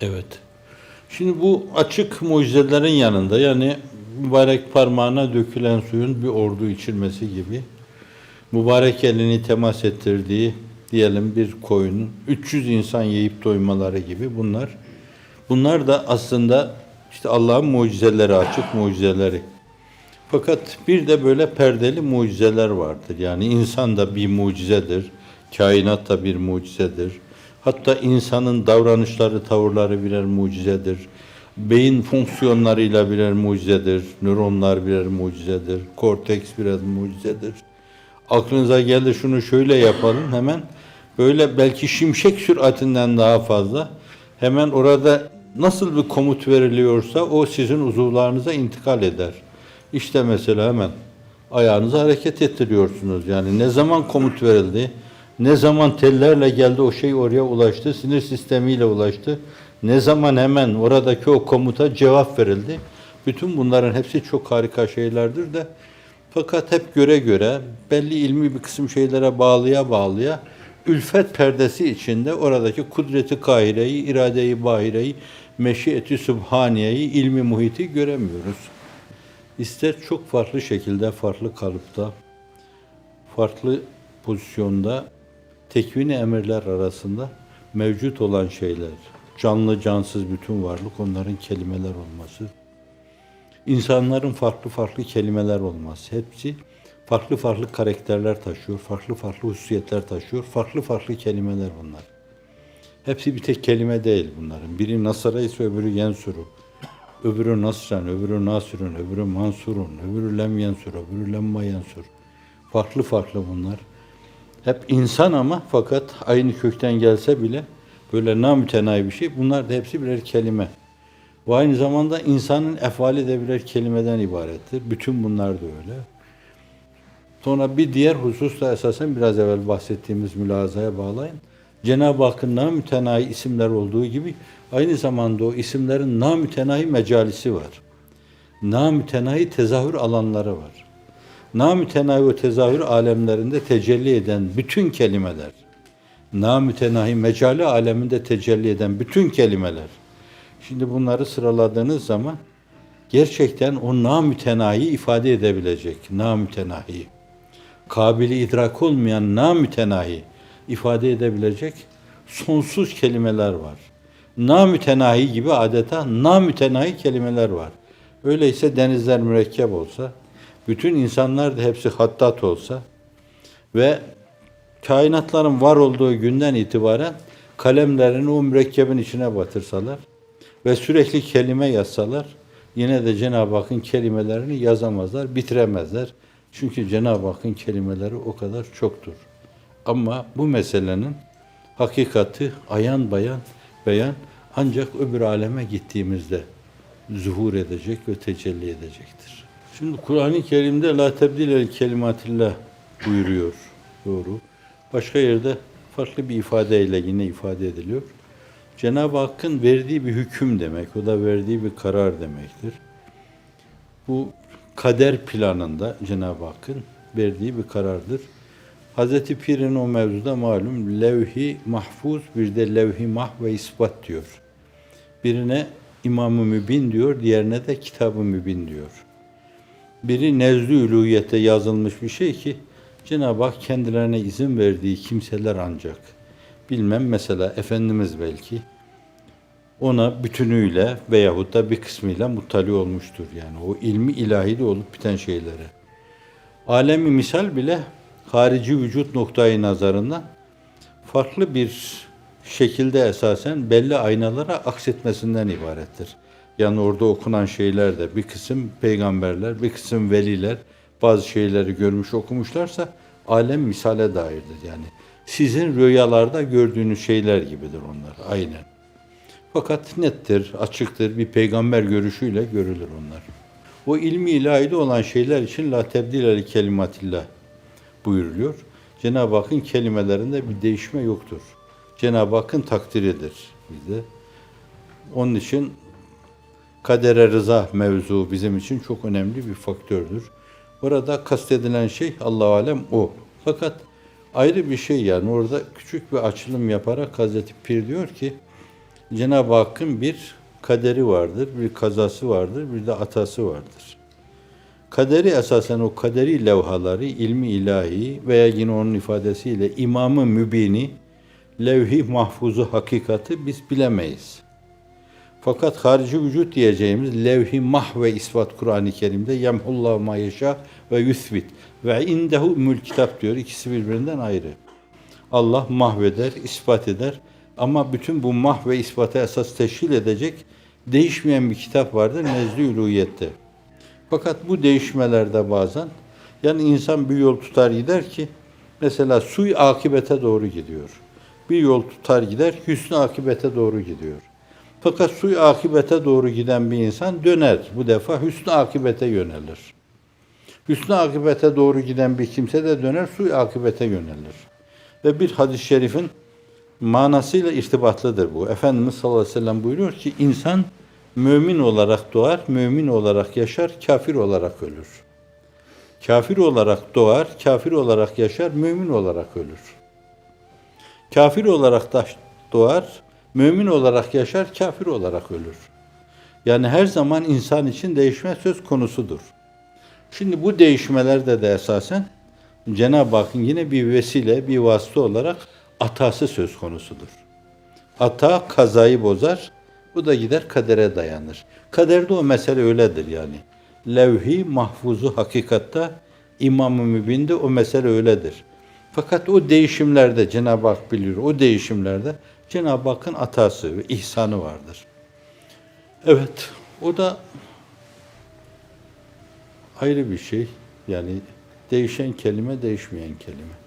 Evet. Şimdi bu açık mucizelerin yanında yani mübarek parmağına dökülen suyun bir ordu içilmesi gibi mübarek elini temas ettirdiği diyelim bir koyunun 300 insan yiyip doymaları gibi bunlar bunlar da aslında işte Allah'ın mucizeleri açık mucizeleri. Fakat bir de böyle perdeli mucizeler vardır. Yani insan da bir mucizedir. Kainat da bir mucizedir. Hatta insanın davranışları, tavırları birer mucizedir. Beyin fonksiyonlarıyla birer mucizedir. Nöronlar birer mucizedir. Korteks birer mucizedir. Aklınıza geldi şunu şöyle yapalım hemen. Böyle belki şimşek süratinden daha fazla. Hemen orada nasıl bir komut veriliyorsa o sizin uzuvlarınıza intikal eder. İşte mesela hemen ayağınızı hareket ettiriyorsunuz. Yani ne zaman komut verildi, ne zaman tellerle geldi o şey oraya ulaştı, sinir sistemiyle ulaştı. Ne zaman hemen oradaki o komuta cevap verildi. Bütün bunların hepsi çok harika şeylerdir de fakat hep göre göre belli ilmi bir kısım şeylere bağlıya bağlıya ülfet perdesi içinde oradaki kudreti kahireyi, iradeyi bahireyi, meşiyeti sübhaniyeyi, ilmi muhiti göremiyoruz. İster çok farklı şekilde, farklı kalıpta, farklı pozisyonda tekvini emirler arasında mevcut olan şeyler, canlı cansız bütün varlık onların kelimeler olması, insanların farklı farklı kelimeler olması, hepsi farklı farklı karakterler taşıyor, farklı farklı hususiyetler taşıyor, farklı farklı kelimeler bunlar. Hepsi bir tek kelime değil bunların. Biri Nasara ise öbürü Yensuru. Öbürü Nasran, öbürü Nasürün, öbürü Mansurun, öbürü Lem Yensur, öbürü Lemma Yensur. Farklı farklı bunlar. Hep insan ama fakat aynı kökten gelse bile böyle namütenayi bir şey. Bunlar da hepsi birer kelime. Bu aynı zamanda insanın efali de birer kelimeden ibarettir. Bütün bunlar da öyle. Sonra bir diğer husus da esasen biraz evvel bahsettiğimiz mülazaya bağlayın. Cenab-ı Hakk'ın namütenayi isimler olduğu gibi aynı zamanda o isimlerin namütenayi mecalisi var. Namütenayi tezahür alanları var. Namütenayi o tezahür alemlerinde tecelli eden bütün kelimeler, namütenahi mecali aleminde tecelli eden bütün kelimeler. Şimdi bunları sıraladığınız zaman gerçekten o namütenahi ifade edebilecek, namütenahi kabili idrak olmayan namütenahi ifade edebilecek sonsuz kelimeler var. Namütenahi gibi adeta namütenahi kelimeler var. Öyleyse denizler mürekkep olsa, bütün insanlar da hepsi hattat olsa ve kainatların var olduğu günden itibaren kalemlerini o mürekkebin içine batırsalar ve sürekli kelime yazsalar yine de Cenab-ı Hakk'ın kelimelerini yazamazlar, bitiremezler. Çünkü Cenab-ı Hakk'ın kelimeleri o kadar çoktur. Ama bu meselenin hakikati ayan bayan beyan ancak öbür aleme gittiğimizde zuhur edecek ve tecelli edecektir. Şimdi Kur'an-ı Kerim'de la tebdile kelimatillah buyuruyor. Doğru. Başka yerde farklı bir ifadeyle yine ifade ediliyor. Cenab-ı Hakk'ın verdiği bir hüküm demek. O da verdiği bir karar demektir. Bu kader planında Cenab-ı Hakk'ın verdiği bir karardır. Hazreti Pir'in o mevzuda malum levhi mahfuz bir de levhi mah ve ispat diyor. Birine İmam-ı Mübin diyor, diğerine de Kitab-ı Mübin diyor. Biri nezdü uluhiyete yazılmış bir şey ki Cenab-ı Hak kendilerine izin verdiği kimseler ancak bilmem mesela Efendimiz belki ona bütünüyle veyahut da bir kısmıyla muttali olmuştur. Yani o ilmi ilahide olup biten şeylere. Alemi misal bile harici vücut noktayı nazarından farklı bir şekilde esasen belli aynalara aksetmesinden ibarettir. Yani orada okunan şeyler de bir kısım peygamberler, bir kısım veliler bazı şeyleri görmüş okumuşlarsa alem misale dairdir. Yani sizin rüyalarda gördüğünüz şeyler gibidir onlar aynen. Fakat nettir, açıktır, bir peygamber görüşüyle görülür onlar. O ilmi ilahide olan şeyler için la tebdileli kelimatillah buyuruluyor. Cenab-ı Hakk'ın kelimelerinde bir değişme yoktur. Cenab-ı Hakk'ın takdiridir bizde. Onun için kadere rıza mevzu bizim için çok önemli bir faktördür. Burada kastedilen şey Allah alem o. Fakat ayrı bir şey yani orada küçük bir açılım yaparak Hazreti Pir diyor ki Cenab-ı Hakk'ın bir kaderi vardır, bir kazası vardır, bir de atası vardır. Kaderi esasen o kaderi levhaları ilmi ilahi veya yine onun ifadesiyle imamı mübini levh-i mahfuzu hakikati biz bilemeyiz. Fakat harici vücut diyeceğimiz levh-i mah ve ispat Kur'an-ı Kerim'de yemhullahu ma yeşâ ve yusbit ve indehu mül kitap diyor. İkisi birbirinden ayrı. Allah mahveder, ispat eder. Ama bütün bu mah ve ispatı esas teşkil edecek değişmeyen bir kitap vardır nezd-i. Fakat bu değişmelerde bazen yani insan bir yol tutar gider ki mesela suy akibete doğru gidiyor. Bir yol tutar gider hüsnü akibete doğru gidiyor. Fakat suy akibete doğru giden bir insan döner. Bu defa hüsnü akibete yönelir. Hüsnü akibete doğru giden bir kimse de döner suy akibete yönelir. Ve bir hadis-i şerifin manasıyla irtibatlıdır bu. Efendimiz sallallahu aleyhi ve sellem buyuruyor ki insan mümin olarak doğar, mümin olarak yaşar, kafir olarak ölür. Kafir olarak doğar, kafir olarak yaşar, mümin olarak ölür. Kafir olarak da doğar, mümin olarak yaşar, kafir olarak ölür. Yani her zaman insan için değişme söz konusudur. Şimdi bu değişmelerde de esasen Cenab-ı Hakk'ın yine bir vesile, bir vasıta olarak atası söz konusudur. Ata kazayı bozar, bu da gider kadere dayanır. Kaderde o mesele öyledir yani. Levhi mahfuzu hakikatta İmam-ı Mübin'de o mesele öyledir. Fakat o değişimlerde Cenab-ı Hak bilir, o değişimlerde Cenab-ı Hakk'ın atası ve ihsanı vardır. Evet, o da ayrı bir şey. Yani değişen kelime, değişmeyen kelime.